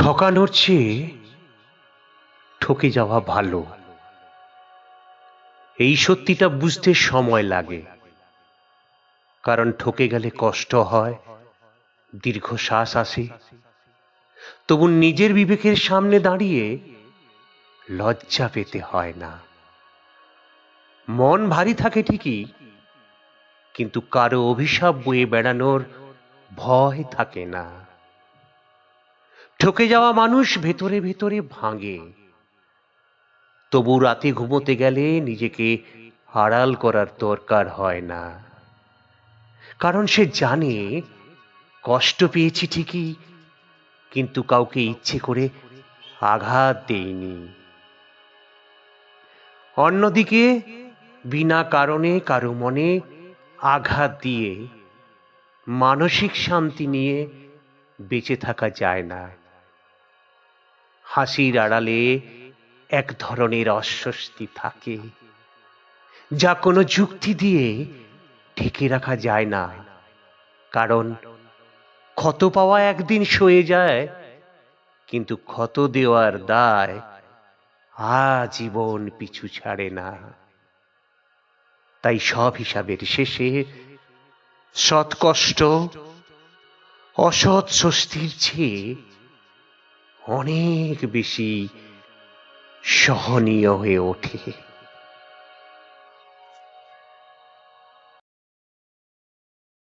ঠকানোর চেয়ে ঠকে যাওয়া ভালো। এই সত্যিটা বুঝতে সময় লাগে। কারণ ঠকে গেলে কষ্ট হয় দীর্ঘ শ্বাস আসে। তবু নিজের বিবেকের সামনে দাঁড়িয়ে লজ্জা পেতে হয় না। মন ভারী থাকে ঠিকই, কিন্তু কারও অভিশাপ বয়ে বেড়ানোর ভয় থাকে না। ঠকে যাওয়া মানুষ ভেতরে ভেতরে ভাঙে। তবু রাতে ঘুমোতে গেলে নিজেকে আড়াল করার দরকার হয় না। কারণ সে জানে, কষ্ট পেয়েছি ঠিকই, কিন্তু কাউকে ইচ্ছে করে আঘাত দেইনি। অন্যদিকে, বিনা কারণে কারও মনে আঘাত দিয়ে মানসিক শান্তি নিয়ে বেঁচে থাকা যায় না। হাসির আড়ালে এক ধরনের অস্বস্তি থাকে, যা কোনো যুক্তি দিয়ে ঢেকে রাখা যায় না। কারণ ক্ষত পাওয়া একদিন সয়ে যায়, কিন্তু ক্ষত দেওয়ার দায় আজীবন পিছু ছাড়ে না। তাই সব হিসাবের শেষে সৎ কষ্ট অসৎ স্বস্তির চেয়ে অনেক বেশি সহনীয় হয়ে ওঠে।